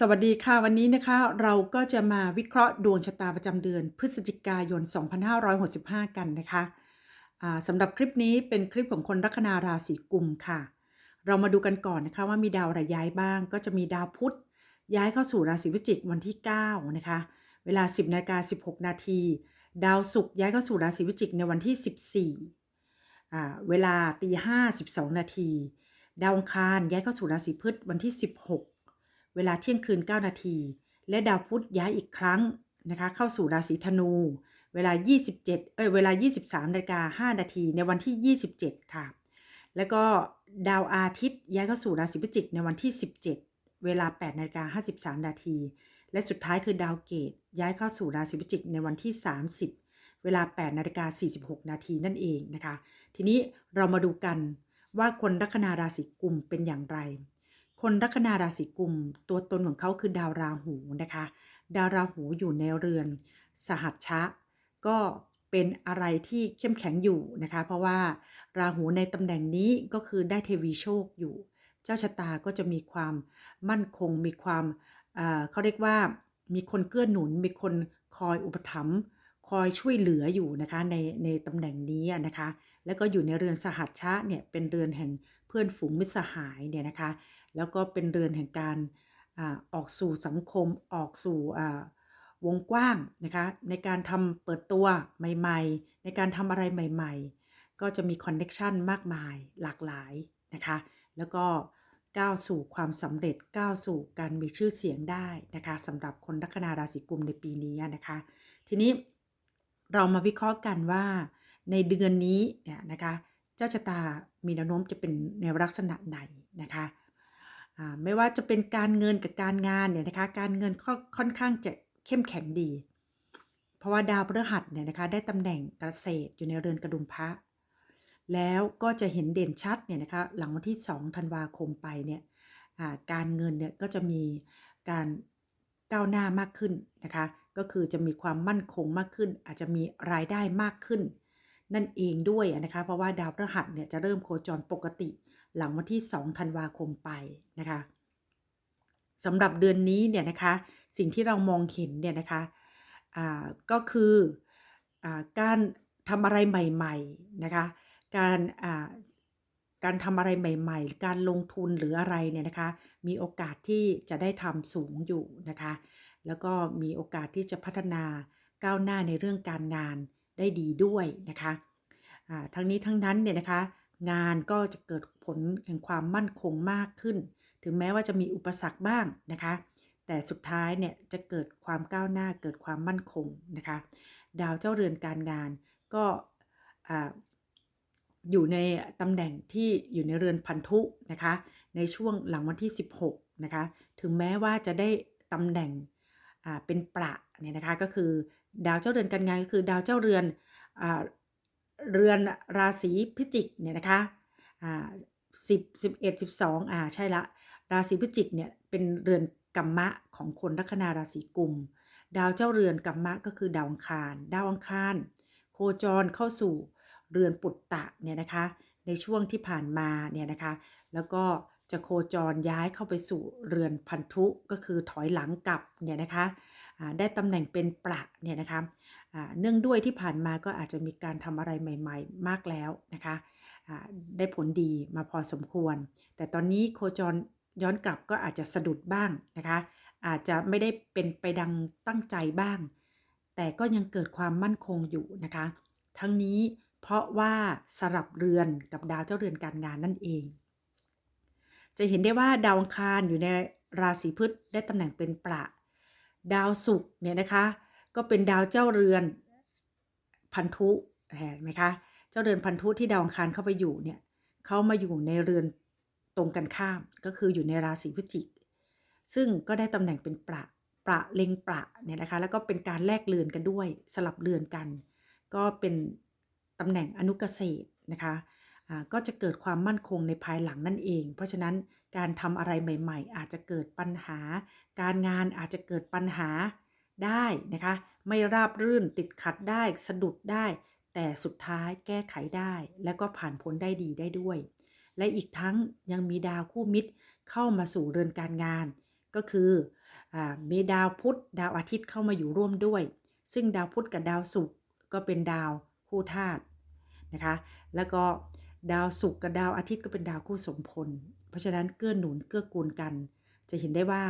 สวัสดีค่ะวันนี้นะคะเราก็จะมาวิเคราะห์ดวงชะตาประจำเดือน พฤศจิกายน 2565 กันนะคะอ่าสำหรับคลิปนี้เป็นคลิปของคนลัคนาราศีกุมค่ะ เรามาดูกันก่อนนะคะว่ามีดาวอะไรย้ายบ้าง ก็จะมีดาวพุธย้ายเข้าสู่ราศีพิจิกวันที่ 9 นะคะ เวลา 10นาฬิกา16 นาทีดาวศุกร์ย้ายเข้าสู่ราศีพิจิกในวันที่ 14อ่เวลาตี5 12 นาที ดาวอังคารย้ายเข้าสู่ราศีพฤษวันที่ 16 เวลาเที่ยงคืน 9 นาที และดาวพุธย้ายอีกครั้งนะคะเข้าสู่ราศีธนู เวลา 27 เอ้ยเวลา 23นาฬิกา5นาทีในวันที่ 27 ค่ะ แล้วก็ดาวอาทิตย์ย้ายเข้าสู่ราศีพิจิกในวันที่ 17 เวลา 8นาฬิกา53 นาที และสุดท้ายคือดาวเกตย้ายเข้าสู่ราศีพิจิกในวันที่ 30 เวลา 8นาฬิกา46 นาทีนั่นเองนะคะ ทีนี้เรามาดูกันว่าคนลัคนาราศีกุมเป็นอย่างไร คนลัคนาราศีกุม ตัวตนของเขาคือดาวราหูนะคะ ดาวราหูอยู่ในเรือนสหัชชะ ก็เป็นอะไรที่เข้มแข็งอยู่นะคะ เพราะว่าราหูในตำแหน่งนี้ก็คือได้เทวีโชคอยู่ เจ้าชะตาก็จะมีความมั่นคง มีความเอ่อเขาเรียกว่ามีคนเกื้อหนุน มีคนคอยอุปถัมภ์ คอยช่วยเหลืออยู่นะคะในในตำแหน่งนี้นะคะ แล้วก็อยู่ในเรือนสหัชชะเนี่ยเป็นเรือนแห่งเพื่อนฝูงมิตรสหายเนี่ยนะคะ แล้วก็เป็นเรือนแห่งการอาออกสู่สังคมออกสู่อ่าวงกว้างนะคะในการทำเปิดตัวใหม่ ๆ ในการทำอะไรใหม่ ๆ ก็จะมีคอนเน็ชันมากมายหลากหลายนะคะ แล้วก็ก้าวสู่ความสำเร็จก้าวสู่การมีชื่อเสียงได้นะคะสำหรับคนลัคนาราศีกุมในปีนี้นะคะ ทีนี้ เรามาวิเคราะห์กันว่าในเดือนนี้เนี่ยนะคะเจ้าชะตามีแนวโน้มจะเป็นในลักษณะไหนนะคะไม่ว่าจะเป็นการเงินกับการงานเนี่ยนะคะการเงินค่อนค่อนข้างจะเข้มแข็งดี เพราะว่าดาวพฤหัสเนี่ยนะคะได้ตำแหน่งเกษตรอยู่ในเรือนกระดุมพระ แล้วก็จะเห็นเด่นชัดเนี่ยนะคะหลังวันที่ 2 ธันวาคมไปเนี่ยการเงินเนี่ยก็จะมีการ ก้าวหน้ามากขึ้นนะคะ ก็คือจะมีความมั่นคงมากขึ้น อาจจะมีรายได้มากขึ้น นั่นเองด้วยนะคะ เพราะว่าดาวพฤหัสเนี่ยจะเริ่มโคจรปกติ หลังวันที่ 2 ธันวาคมไปนะคะสำหรับเดือนนี้เนี่ยนะคะ สิ่งที่เรามองเห็นเนี่ยนะคะอ่าก็คืออ่าการทำอะไรใหม่ ๆนะคะ การอ่า การทำอะไรใหม่ๆ การลงทุนหรืออะไรเนี่ยนะคะ มีโอกาสที่จะได้ทำสูงอยู่นะคะ แล้วก็มีโอกาสที่จะพัฒนาก้าวหน้าในเรื่องการงานได้ดีด้วยนะคะอ่าทั้งนี้ทั้งนั้นเนี่ยนะคะ งานก็จะเกิดผลแห่งความมั่นคงมากขึ้น ถึงแม้ว่าจะมีอุปสรรคบ้างนะคะ แต่สุดท้ายเนี่ยจะเกิดความก้าวหน้าเกิดความมั่นคงนะคะ ดาวเจ้าเรือนการงานก็ อยู่ในตำแหน่งที่อยู่ในเรือนพันธุนะคะ ในช่วงหลังวันที่ 16นะคะ ถึงแม้ว่าจะได้ตำแหน่งเป็นประเนี่ยนะคะก็คือดาวเจ้าเรือนการงานก็คือดาวเจ้าเรือนอเรือนราศีพิจิกเนี่ยนะคะอ่าสิบสิบเอ็ดสิบสองอ่าใช่ละ ราศีพิจิกเนี่ยเป็นเรือนกัมมะของคนลัคนาราศีกุม ดาวเจ้าเรือนกัมมะก็คือดาวอังคาร ดาวอังคาร โคจรเข้าสู่ เรือนปุตตะเนี่ยนะคะ ในช่วงที่ผ่านมาเนี่ยนะคะ แล้วก็จะโคจรย้ายเข้าไปสู่เรือนพันธุก็คือถอยหลังกลับเนี่ยนะคะได้ตำแหน่งเป็นประเนี่ยนะคะเนื่องด้วยที่ผ่านมาก็อาจจะมีการทำอะไรใหม่ ๆ มากแล้วนะคะได้ผลดีมาพอสมควร แต่ตอนนี้โคจรย้อนกลับก็อาจจะสะดุดบ้างนะคะ อาจจะไม่ได้เป็นไปดังตั้งใจบ้าง แต่ก็ยังเกิดความมั่นคงอยู่นะคะ ทั้งนี้ เพราะว่าสลับเรือนกับดาวเจ้าเรือนการงานนั่นเอง จะเห็นได้ว่าดาวอังคารอยู่ในราศีพฤษได้ตำแหน่งเป็นประ ดาวศุกร์เนี่ยนะคะ ก็เป็นดาวเจ้าเรือนพันธุเห็นไหมคะเจ้าเรือนพันธุที่ดาวอังคารเข้าไปอยู่เนี่ยเขามาอยู่ในเรือนตรงกันข้ามก็คืออยู่ในราศีพฤศจิก ซึ่งก็ได้ตำแหน่งเป็นประประเล็งประเนี่ยนะคะแล้วก็เป็นการแลกเรือนกันด้วยสลับเรือนกัน ก็เป็น ตำแหน่งอนุเกษตรนะคะก็จะเกิดความมั่นคงในภายหลังนั่นเอง เพราะฉะนั้นการทำอะไรใหม่ ๆ อาจจะเกิดปัญหา การงานอาจจะเกิดปัญหาได้นะคะ ไม่ราบรื่นติดขัดได้สะดุดได้ แต่สุดท้ายแก้ไขได้ แล้วก็ผ่านพ้นได้ดีได้ด้วย และอีกทั้งยังมีดาวคู่มิตรเข้ามาสู่เรือนการงาน ก็คืออมีดาวพุธดาวอาทิตย์เข้ามาอยู่ร่วมด้วย ซึ่งดาวพุธกับดาวศุกร์ก็เป็นดาว คู่ธาตุนะคะ แล้วก็ดาวศุกร์กับดาวอาทิตย์ก็เป็นดาวคู่สมพล เพราะฉะนั้นเกื้อหนุนเกื้อกูลกัน จะเห็นได้ว่า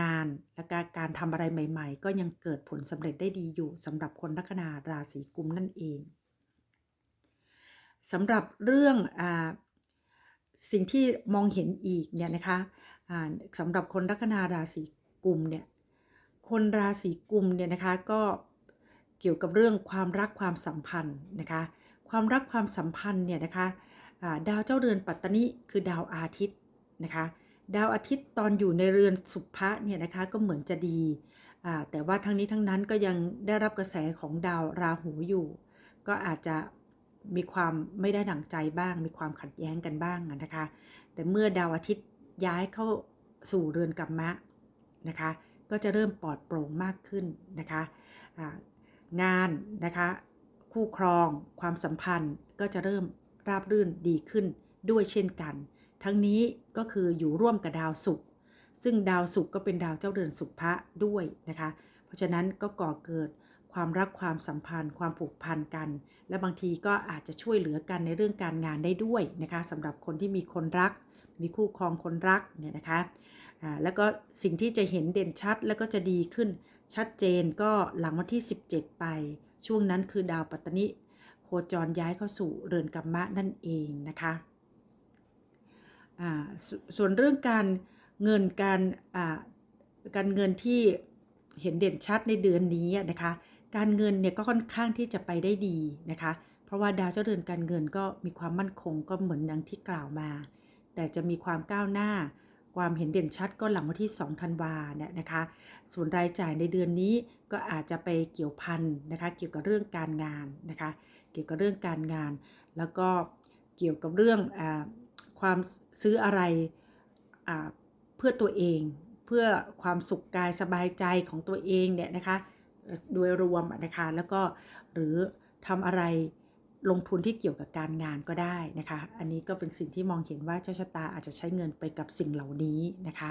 งานและการการทำอะไรใหม่ ๆ ก็ยังเกิดผลสำเร็จได้ดีอยู่สำหรับคนลัคนาราศีกุมนั่นเองสำหรับเรื่องอสิ่งที่มองเห็นอีกเนี่ยนะคะสำหรับคนลัคนาราศีกุมเนี่ยคนราศีกุมเนี่ยนะคะก็ กี่ยวกับเรื่องความรักความสัมพันธ์นะคะ ความรักความสัมพันธ์เนี่ยนะคะดาวเจ้าเรือนปัตตนิคือดาวอาทิตย์นะคะดาวอาทิตย์ตอนอยู่ในเรือนสุภะเนี่ยนะคะก็เหมือนจะดี แต่ว่าทั้งนี้ทั้งนั้นก็ยังได้รับกระแสของดาวราหูอยู่ ก็อาจจะมีความไม่ได้ดั่งใจบ้าง มีความขัดแย้งกันบ้างนะคะ แต่เมื่อดาวอาทิตย์ย้ายเข้าสู่เรือนกัมมะนะคะ ก็จะเริ่มปลอดโปร่งมากขึ้นนะคะะ งานนะคะ คู่ครอง ความสัมพันธ์ก็จะเริ่มราบรื่นดีขึ้นด้วยเช่นกัน ทั้งนี้ก็คืออยู่ร่วมกับดาวศุกร์ซึ่งดาวศุกร์ก็เป็นดาวเจ้าเรือนสุภะด้วยนะคะ เพราะฉะนั้นก็ก่อเกิดความรักความสัมพันธ์ ความผูกพันกัน และบางทีก็อาจจะช่วยเหลือกันในเรื่องการงานได้ด้วยนะคะสำหรับคนที่มีคนรัก มีคู่ครองคนรักเนี่ยนะคะแล้วก็สิ่งที่จะเห็นเด่นชัดแล้วก็จะดีขึ้น ชัดเจนก็หลังวันที่ 17 ไป ช่วงนั้นคือดาวปัตตนิโคจรย้ายเข้าสู่เรือนกรรมะนั่นเองนะคะสส่วนเรื่องการเงินการการเงินที่เห็นเด่นชัดในเดือนนี้นะคะ การเงินเนี่ยก็ค่อนข้างที่จะไปได้ดีนะคะ เพราะว่าดาวเจ้าเรือนการเงินก็มีความมั่นคงก็เหมือนดังที่กล่าวมา แต่จะมีความก้าวหน้า ความเห็นเด่นชัดก็หลังวันที่2ธันวาเนี่ยนะคะ ส่วนรายจ่ายในเดือนนี้ก็อาจจะไปเกี่ยวพันนะคะเกี่ยวกับเรื่องการงานนะคะ เกี่ยวกับเรื่องการงาน แล้วก็เกี่ยวกับเรื่องอความซื้ออะไรเพื่อตัวเอง เพื่อความสุขกายสบายใจของตัวเองเนี่ยนะคะโดยรวมนะคะแล้วก็หรือทำอะไร ลงทุนที่เกี่ยวกับการงานก็ได้นะคะ อันนี้ก็เป็นสิ่งที่มองเห็นว่าเจ้าชะตาอาจจะใช้เงินไปกับสิ่งเหล่านี้นะคะ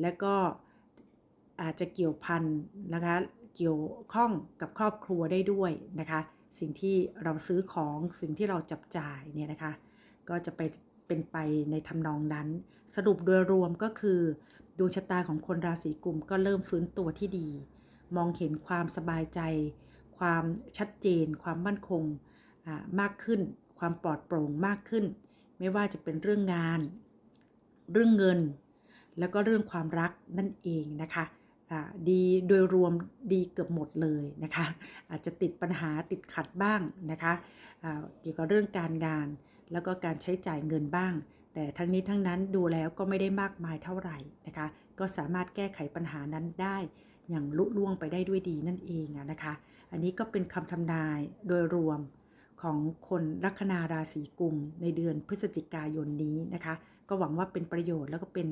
และก็อาจจะเกี่ยวพันนะคะเกี่ยวข้องกับครอบครัวได้ด้วยนะคะ สิ่งที่เราซื้อของสิ่งที่เราจับจ่ายเนี่ยนะคะ ก็จะไปเป็นไปในทำนองนั้น สรุปโดยรวมก็คือดวงชะตาของคนราศีกุมก็เริ่มฟื้นตัวที่ดี มองเห็นความสบายใจ ความชัดเจน ความมั่นคงมากขึ้น ความปลอดโปร่งมากขึ้น ไม่ว่าจะเป็นเรื่องงาน เรื่องเงิน แล้วก็เรื่องความรักนั่นเองนะคะดีโดยรวมดีเกือบหมดเลยนะคะ อาจจะติดปัญหาติดขัดบ้างนะคะเกี่ยวกับเรื่องการงาน แล้วก็การใช้จ่ายเงินบ้าง แต่ทั้งนี้ทั้งนั้นดูแล้วก็ไม่ได้มากมายเท่าไหร่นะคะ ก็สามารถแก้ไขปัญหานั้นได้ อย่างลุล่วงไปได้ด้วยดีนั่นเองนะคะ อันนี้ก็เป็นคำทำนายโดยรวมของคนลัคนาราศีกุมในเดือนพฤศจิกายนนี้นะคะ ก็หวังว่าเป็นประโยชน์แล้วก็เป็น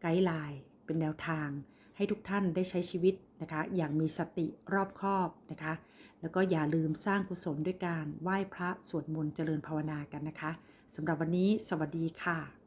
ไกด์ไลน์เป็นแนวทาง ให้ทุกท่านได้ใช้ชีวิตนะคะ อย่างมีสติรอบคอบนะคะ แล้วก็อย่าลืมสร้างกุศลด้วยการไหว้พระสวดมนต์เจริญภาวนากันนะคะสำหรับวันนี้สวัสดีค่ะ